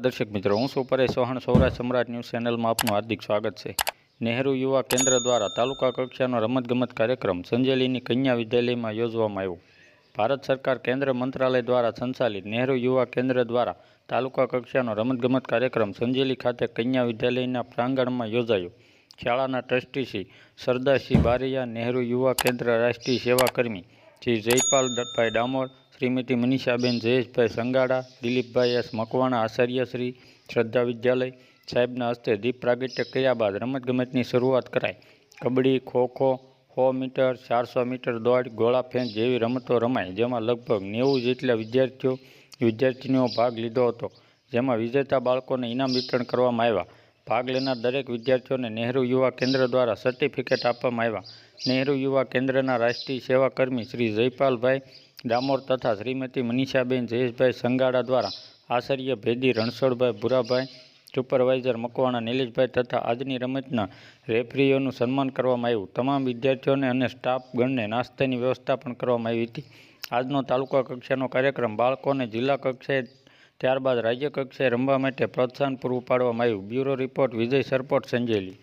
દર્શક મિત્રો, હું છું પરેશ ચૌહાણ. સૌરાષ્ટ્ર સમ્રાટ ન્યૂઝ ચેનલમાં આપનું હાર્દિક સ્વાગત છે. નહેરુ યુવા કેન્દ્ર દ્વારા તાલુકા કક્ષાનો રમતગમત કાર્યક્રમ સંજેલીની કન્યા વિદ્યાલયમાં યોજવામાં આવ્યો. ભારત સરકાર કેન્દ્ર મંત્રાલય દ્વારા સંચાલિત નહેરુ યુવા કેન્દ્ર દ્વારા તાલુકા કક્ષાનો રમતગમત કાર્યક્રમ સંજેલી ખાતે કન્યા વિદ્યાલયના પ્રાંગણમાં યોજાયો. શાળાના ટ્રસ્ટી શ્રી સરદારસિંહ બારૈયા, નહેરુ યુવા કેન્દ્ર રાષ્ટ્રીય સેવા કર્મી શ્રી જયપાલભાઈ ડામોર શ્રીમતી મનીષાબેન, જયેશભાઈ સંગાડા, દિલીપભાઈ એસ મકવાણા આચાર્ય શ્રી શ્રદ્ધા વિદ્યાલય સાહેબના હસ્તે દીપ પ્રાગટ્ય કર્યા બાદ રમતગમતની શરૂઆત કરાઈ. કબડ્ડી, ખોખો, સો મીટર, ચારસો મીટર દોડ, ગોળા ફેંક જેવી રમતો રમાઈ, જેમાં લગભગ નેવું જેટલા વિદ્યાર્થીઓ વિદ્યાર્થીનીઓ ભાગ લીધો હતો. જેમાં વિજેતા બાળકોને ઇનામ વિતરણ કરવામાં આવ્યા. ભાગ લેનાર દરેક વિદ્યાર્થીઓને નહેરુ યુવા કેન્દ્ર દ્વારા સર્ટિફિકેટ આપવામાં આવ્યા. નહેરુ યુવા કેન્દ્રના રાષ્ટ્રીય સેવા કર્મી શ્રી જયપાલભાઈ ડામોર તથા શ્રીમતી મનીષાબેન જયેશભાઈ સંગાડા દ્વારા આચાર્ય ભેદી રણછોડભાઈ ભુરાભાઈ, સુપરવાઇઝર મકવાણા નિલેશભાઈ તથા આજની રમતના રેફરીઓનું સન્માન કરવામાં આવ્યું. તમામ વિદ્યાર્થીઓને અને સ્ટાફગણને નાસ્તાની વ્યવસ્થા પણ કરવામાં આવી હતી. આજનો તાલુકા કક્ષાનો કાર્યક્રમ બાળકોને જિલ્લા કક્ષાએ ત્યારબાદ રાજ્ય કક્ષાએ રમવા માટે પ્રોત્સાહન પૂરું પાડવામાં આવ્યું. Bureau report Vijay Sarpot Sanjeli.